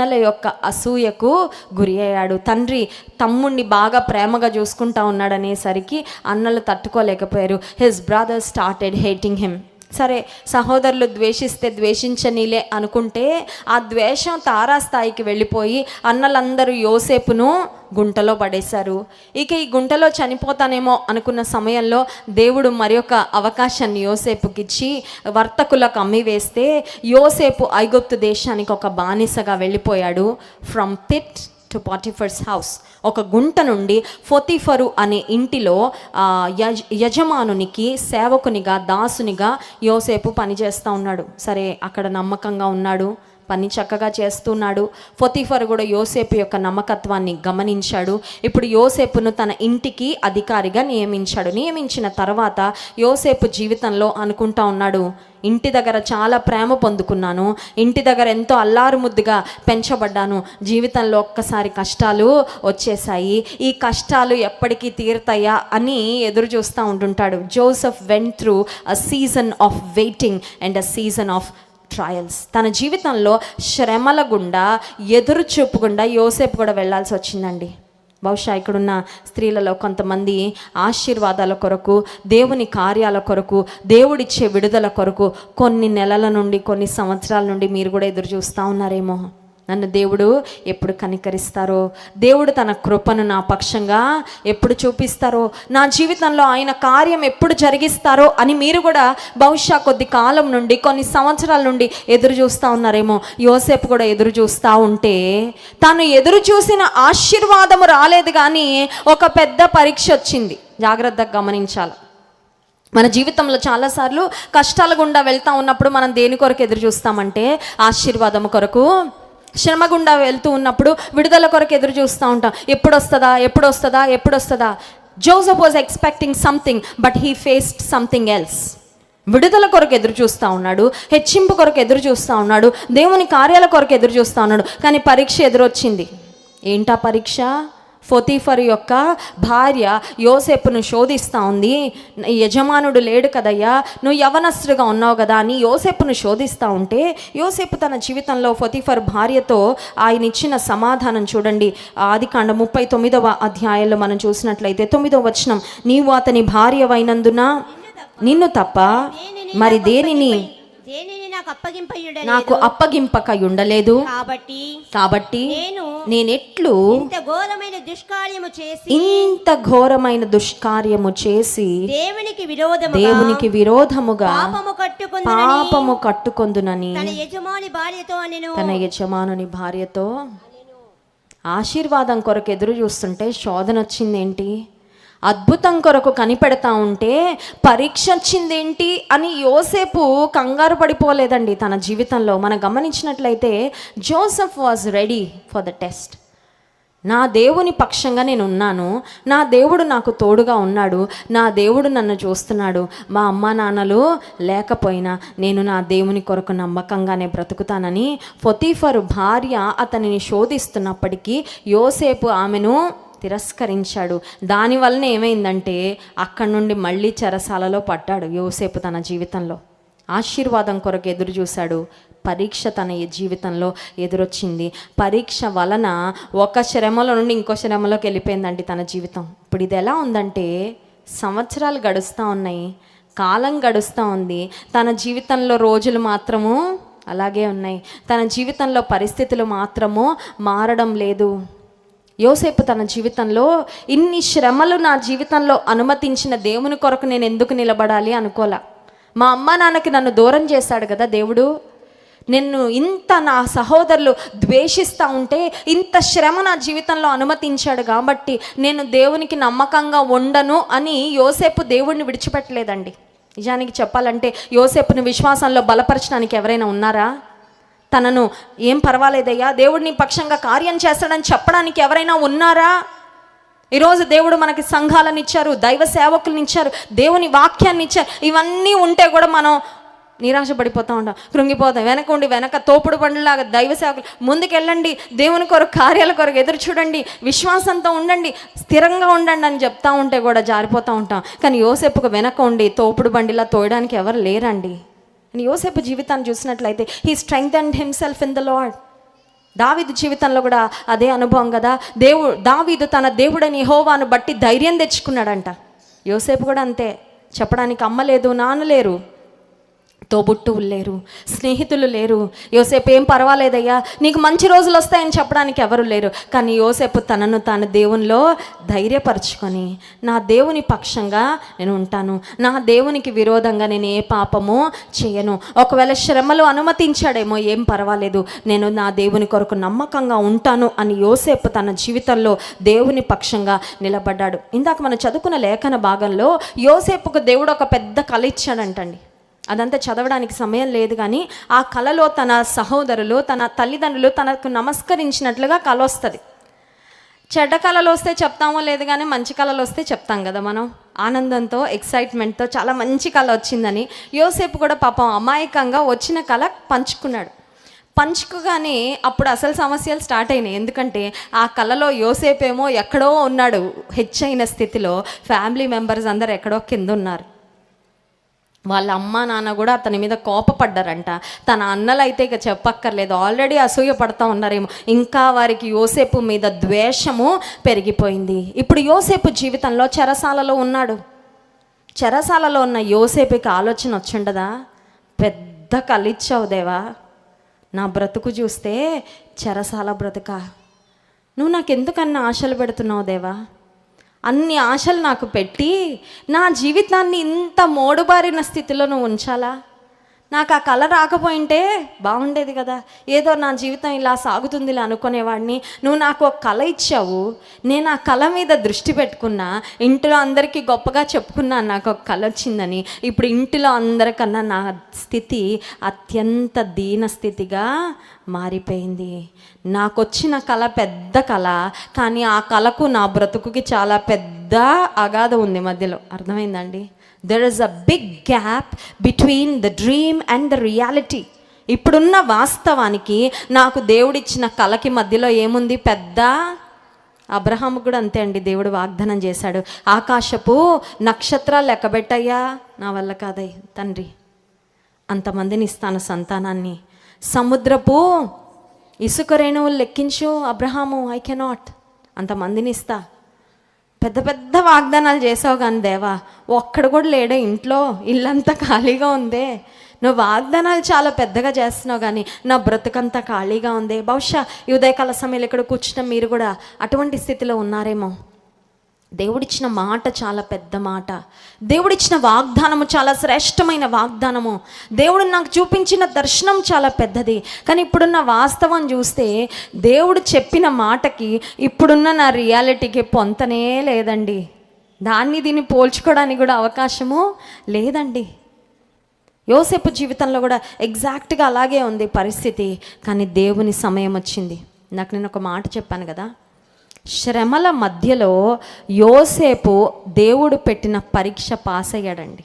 అన్నల యొక్క అసూయకు గురి అయ్యాడు. తండ్రి తమ్ముణ్ణి బాగా ప్రేమగా చూసుకుంటా ఉన్నాడనేసరికి అన్నలు తట్టుకోలేకపోయారు. His brother started hating him సరే సహోదరులు ద్వేషిస్తే ద్వేషించనీలే అనుకుంటే ఆ ద్వేషం తారాస్థాయికి వెళ్ళిపోయి అన్నలందరూ యోసేపును గుంటలో పడేశారు. ఇక ఈ గుంటలో చనిపోతానేమో అనుకున్న సమయంలో దేవుడు మరి ఒక అవకాశాన్ని యోసేపుకి ఇచ్చి వర్తకులకు అమ్మి వేస్తే యోసేపు ఐగుప్తు దేశానికి ఒక బానిసగా వెళ్ళిపోయాడు. From pit to Potiphar's house ఒక గుంట నుండి ఫొతిఫరు అనే ఇంటిలో యజ యజమానునికి సేవకునిగా దాసునిగా యోసేపు పనిచేస్తూ ఉన్నాడు. సరే అక్కడ నమ్మకంగా ఉన్నాడు. పని చక్కగా చేస్తున్నాడు. ఫొతిఫర్ కూడా యోసేపు యొక్క నమ్మకత్వాన్ని గమనించాడు. ఇప్పుడు యోసేపును తన ఇంటికి అధికారిగా నియమించాడు. నియమించిన తర్వాత యోసేపు జీవితంలో అనుకుంటా ఉన్నాడు ఇంటి దగ్గర చాలా ప్రేమ పొందుకున్నాను. ఇంటి దగ్గర ఎంతో అల్లారు ముద్దుగా పెంచబడ్డాను. జీవితంలో ఒక్కసారి కష్టాలు వచ్చేసాయి ఈ కష్టాలు ఎప్పటికీ తీరుతాయా? అని ఎదురు చూస్తూ ఉంటుంటాడు. Joseph went through a season of waiting and a season of trials తన జీవితంలో శ్రమల గుండా ఎదురు చూపు యోసేపు కూడా వెళ్ళాల్సి వచ్చిందండి. బహుశా ఇక్కడున్న స్త్రీలలో కొంతమంది ఆశీర్వాదాల కొరకు దేవుని కార్యాల కొరకు దేవుడిచ్చే విడుదల కొరకు కొన్ని నెలల నుండి కొన్ని సంవత్సరాల నుండి మీరు కూడా ఎదురు చూస్తూ ఉన్నారేమో. నన్ను దేవుడు ఎప్పుడు కనికరిస్తారో? దేవుడు తన కృపను నా పక్షంగా ఎప్పుడు చూపిస్తారో? నా జీవితంలో ఆయన కార్యం ఎప్పుడు జరిగిస్తారో అని మీరు కూడా బహుశా కొద్ది కాలం నుండి కొన్ని సంవత్సరాల నుండి ఎదురు చూస్తూ ఉన్నారేమో. యోసేపు కూడా ఎదురు చూస్తూ ఉంటే తాను ఎదురు చూసిన ఆశీర్వాదము రాలేదు కానీ ఒక పెద్ద పరీక్ష వచ్చింది. జాగ్రత్తగా గమనించాలి. మన జీవితంలో చాలాసార్లు కష్టాల గుండా వెళ్తూ ఉన్నప్పుడు మనం దేని కొరకు ఎదురు చూస్తామంటే ఆశీర్వాదం కొరకు శ్రమ గుండా వెళ్తూ ఉన్నప్పుడు విడుదల కొరకు ఎదురు చూస్తూ ఉంటాం. ఎప్పుడు వస్తుందా ఎప్పుడు వస్తుందా ఎప్పుడు వస్తుందా Joseph was expecting something but he faced something else. విడుదల కొరకు ఎదురు చూస్తూ ఉన్నాడు హెచ్చింపు కొరకు ఎదురు చూస్తూ ఉన్నాడు దేవుని కార్యాల కొరకు ఎదురు చూస్తూ ఉన్నాడు కానీ పరీక్ష ఎదురొచ్చింది. ఏంటా పరీక్ష? ఫొతీఫర్ యొక్క భార్య యోసేపును శోధిస్తూ ఉంది. యజమానుడు లేడు కదయ్యా నువ్వు యవనస్తుడిగా ఉన్నావు కదా అని యోసేపును శోధిస్తూ ఉంటే యోసేపు తన జీవితంలో ఫొతీఫర్ భార్యతో ఆయన ఇచ్చిన సమాధానం చూడండి. ఆది కాండ ముప్పై తొమ్మిదవ అధ్యాయంలో మనం చూసినట్లయితే తొమ్మిదవ వచనం నీవు అతని భార్యవైనందున నిన్ను తప్ప మరి దేనిని దేనిని నాకు అప్పగింపయుడలేదు నాకు అప్పగింపక ఉండలేదు కాబట్టి కాబట్టి నేను నేనెట్లు ఇంత ఘోరమైన దుష్కార్యము చేసి ఇంత ఘోరమైన దుష్కార్యము చేసి దేవునికి విరోధము దేవునికి విరోధముగా పాపము కట్టుకుంది పాపము కట్టుకొందునని తన యజమాని భార్యతో నేను తన యజమానుని భార్యతో ఆశీర్వాదం కొరకు ఎదురు చూస్తుంటే శోధన వచ్చిందేంటి అద్భుతం కొరకు కనిపెడతా ఉంటే పరీక్ష వచ్చిందేంటి అని యోసేపు కంగారు పడిపోలేదండి తన జీవితంలో. మనం గమనించినట్లయితే Joseph was ready for the test. నా దేవుని పక్షంగా నేను ఉన్నాను నా దేవుడు నాకు తోడుగా ఉన్నాడు. నా దేవుడు నన్ను చూస్తున్నాడు. మా అమ్మ నాన్నలు లేకపోయినా నేను నా దేవుని కొరకు నమ్మకంగానే బ్రతుకుతానని ఫొతీఫర్ భార్య అతనిని శోధిస్తున్నప్పటికీ యోసేపు ఆమెను తిరస్కరించాడు. దానివలన ఏమైందంటే అక్కడి నుండి మళ్ళీ చెరసాలలో పడ్డాడు యోసేపు తన జీవితంలో. ఆశీర్వాదం కొరకు ఎదురు చూశాడు. పరీక్ష తన జీవితంలో ఎదురొచ్చింది. పరీక్ష వలన ఒక శ్రమలో నుండి ఇంకో శ్రమలోకి వెళ్ళిపోయిందండి తన జీవితం. ఇప్పుడు ఇది ఎలా ఉందంటే సంవత్సరాలు గడుస్తూ ఉన్నాయి. కాలం గడుస్తూ ఉంది. తన జీవితంలో రోజులు మాత్రము అలాగే ఉన్నాయి. తన జీవితంలో పరిస్థితులు మాత్రము మారడం లేదు. యోసేపు తన జీవితంలో ఇన్ని శ్రమలు నా జీవితంలో అనుమతించిన దేవుని కొరకు నేను ఎందుకు నిలబడాలి అనుకోలా. మా అమ్మ నాన్నకి నన్ను దూరం చేశాడు కదా దేవుడు. నిన్ను ఇంత నా సహోదరులు ద్వేషిస్తూ ఉంటే ఇంత శ్రమ నా జీవితంలో అనుమతించాడు కాబట్టి నేను దేవునికి నమ్మకంగా ఉండను అని యోసేపు దేవుడిని విడిచిపెట్టలేదండి. నిజానికి చెప్పాలంటే యోసేపుని విశ్వాసంలో బలపరచడానికి ఎవరైనా ఉన్నారా? తనను ఏం పర్వాలేదయ్యా దేవుడిని పక్షంగా కార్యం చేస్తాడని చెప్పడానికి ఎవరైనా ఉన్నారా? ఈరోజు దేవుడు మనకి సంఘాలను ఇచ్చారు దైవ సేవకులను ఇచ్చారు దేవుని వాక్యాన్ని ఇచ్చారు. ఇవన్నీ ఉంటే కూడా మనం నిరాశ పడిపోతూ ఉంటాం. కృంగిపోతాం. వెనక ఉండి వెనక తోపుడు పండులాగా దైవ సేవకులు ముందుకెళ్ళండి. దేవుని కొరకు కార్యాల కొరకు ఎదురు చూడండి. విశ్వాసంతో ఉండండి. స్థిరంగా ఉండండి అని చెప్తా ఉంటే కూడా జారిపోతూ ఉంటాం. కానీ యోసేపుకు వెనక ఉండి తోపుడు బండిలా తోయడానికి ఎవరు లేరండి. యోసేపు జీవితాన్ని చూసినట్లయితే he strength and himself in the Lord దావీదు జీవితంలో కూడా అదే అనుభవం కదా. దేవుడు దావీదు తన దేవుడని హోవాను బట్టి ధైర్యం తెచ్చుకున్నాడంట. యోసేపు కూడా అంతే. చెప్పడానికి అమ్మ లేదు నాన్న లేరు. తోబుట్టువులు లేరు స్నేహితులు లేరు. యోసేపు ఏం పర్వాలేదయ్యా నీకు మంచి రోజులు వస్తాయని చెప్పడానికి ఎవరు లేరు. కానీ యోసేపు తనను తాను దేవునిలో ధైర్యపరచుకొని నా దేవుని పక్షంగా నేను ఉంటాను. నా దేవునికి విరోధంగా నేను ఏ పాపము చేయను. ఒకవేళ శ్రమలు అనుమతించాడేమో ఏం పర్వాలేదు. నేను నా దేవుని కొరకు నమ్మకంగా ఉంటాను అని యోసేపు తన జీవితంలో దేవుని పక్షంగా నిలబడ్డాడు. ఇందాక మనం చదువుకున్న లేఖన భాగంలో యోసేపుకు దేవుడు ఒక పెద్ద కళ ఇచ్చాడంటండి. అదంతా చదవడానికి సమయం లేదు కానీ ఆ కళలో తన సహోదరులు తన తల్లిదండ్రులు తనకు నమస్కరించినట్లుగా కళ వస్తుంది. చెడ్డ కళలు వస్తే చెప్తామో లేదు కానీ మంచి కళలు వస్తే చెప్తాం కదా మనం. ఆనందంతో ఎక్సైట్మెంట్తో చాలా మంచి కళ వచ్చిందని యోసేపు కూడా పాపం అమాయకంగా వచ్చిన కళ పంచుకున్నాడు. పంచుకోగానే అప్పుడు అసలు సమస్యలు స్టార్ట్ అయినాయి. ఎందుకంటే ఆ కళలో యోసేపేమో ఎక్కడో ఉన్నాడు. హెచ్చైన స్థితిలో ఫ్యామిలీ మెంబర్స్ అందరు ఎక్కడో కింద ఉన్నారు. వాళ్ళ అమ్మ నాన్న కూడా అతని మీద కోపపడ్డారంట. తన అన్నలు అయితే ఇక చెప్పక్కర్లేదు. ఆల్రెడీ అసూయ పడతా ఉన్నారేమో. ఇంకా వారికి యోసేపు మీద ద్వేషము పెరిగిపోయింది. ఇప్పుడు యోసేపు జీవితంలో చెరసాలలో ఉన్నాడు. చెరసాలలో ఉన్న యోసేపుకి ఆలోచన వచ్చిండదా? పెద్ద కలిచ్చావు దేవా. నా బ్రతుకు చూస్తే చెరసాల బ్రతుక. నువ్వు నాకు ఎందుకన్నా ఆశలు పెడుతున్నావు దేవా? అన్ని ఆశలు నాకు పెట్టి నా జీవితాన్ని ఇంత మోడుబారిన స్థితిలో నువ్వు ఉంచాలా? నాకు ఆ కళ రాకపోయింటే బాగుండేది కదా. ఏదో నా జీవితం ఇలా సాగుతుందిలే అనుకునేవాడిని. నువ్వు నాకు ఒక కళ ఇచ్చావు. నేను ఆ కళ మీద దృష్టి పెట్టుకున్నా. ఇంటిలో అందరికీ గొప్పగా చెప్పుకున్నా నాకు ఒక కళ వచ్చిందని. ఇప్పుడు ఇంటిలో అందరికన్నా నా స్థితి అత్యంత దీన స్థితిగా మారిపోయింది. నాకు వచ్చిన కళ పెద్ద కళ కానీ ఆ కళకు నా బ్రతుకుకి చాలా పెద్ద అగాధం ఉంది మధ్యలో. అర్థమైందండి there is a big gap between the dream and the reality ఇప్పుడున్న వాస్తవానికి నాకు దేవుడిచ్చిన కళకి మధ్యలో ఏముంది? పెద్ద అబ్రహాము కూడా అంతే అండి. దేవుడు వాగ్దానం చేశాడు. ఆకాశపు నక్షత్రాలు లెక్కబెట్టయ్యా నా వల్ల కాదయ్య తండ్రి. అంతమందిని ఇస్తాను సంతానాన్ని. సముద్రపు ఇసుక రేణువులు లెక్కించు అబ్రహాము ఐ కెనాట్ అంతమందిని ఇస్తా. పెద్ద పెద్ద వాగ్దానాలు చేసావు కానీ దేవా ఒక్కడు కూడా లేడే ఇంట్లో ఇల్లంతా ఖాళీగా ఉందే. నువ్వు వాగ్దానాలు చాలా పెద్దగా చేస్తున్నావు కానీ నా బ్రతుకంతా ఖాళీగా ఉంది. బహుశా ఈ ఉదయకాల సమయంలో ఇక్కడ కూర్చున్న మీరు కూడా అటువంటి స్థితిలో ఉన్నారేమో. దేవుడిచ్చిన మాట చాలా పెద్ద మాట. దేవుడిచ్చిన వాగ్దానము చాలా శ్రేష్టమైన వాగ్దానము. దేవుడు నాకు చూపించిన దర్శనం చాలా పెద్దది. కానీ ఇప్పుడున్న వాస్తవం చూస్తే దేవుడు చెప్పిన మాటకి ఇప్పుడున్న నా రియాలిటీకి పొంతనే లేదండి. దాన్ని దీన్ని పోల్చుకోవడానికి కూడా అవకాశము లేదండి. యోసేపు జీవితంలో కూడా ఎగ్జాక్ట్గా అలాగే ఉంది పరిస్థితి. కానీ దేవుని సమయం వచ్చింది. నాకు నేను ఒక మాట చెప్పాను కదా. శ్రమల మధ్యలో యోసేపు దేవుడు పెట్టిన పరీక్ష పాస్ అయ్యాడండి.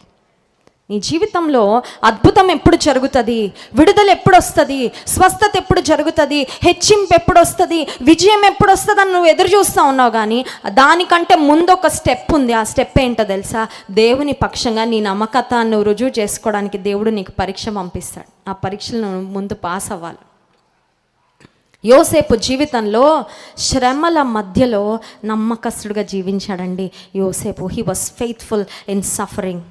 నీ జీవితంలో అద్భుతం ఎప్పుడు జరుగుతుంది? విడుదల ఎప్పుడు వస్తుంది? స్వస్థత ఎప్పుడు జరుగుతుంది? హెచ్చింపు ఎప్పుడు వస్తుంది? విజయం ఎప్పుడొస్తుంది అని నువ్వు ఎదురు చూస్తూ ఉన్నావు కానీ దానికంటే ముందు ఒక స్టెప్ ఉంది. ఆ స్టెప్ ఏంటో తెలుసా? దేవుని పక్షంగా నీ నమ్మకతాన్ని నువ్వు రుజువు చేసుకోవడానికి దేవుడు నీకు పరీక్ష పంపిస్తాడు. ఆ పరీక్షలు ముందు పాస్ అవ్వాలి. యోసేపు జీవితంలో శ్రమల మధ్యలో నమ్మకస్తుడిగా జీవించాడండి. యోసేపు he was faithful in suffering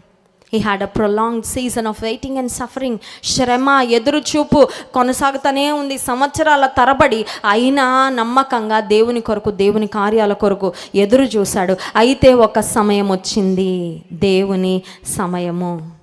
he had a prolong season of waiting and suffering శ్రమ ఎదురుచూపు కొనసాగుతూనే ఉంది. సంవత్సరాల తరబడి అయినా నమ్మకంగా దేవుని కొరకు దేవుని కార్యాల కొరకు ఎదురు చూశాడు అయితే ఒక సమయం వచ్చింది. దేవుని సమయము.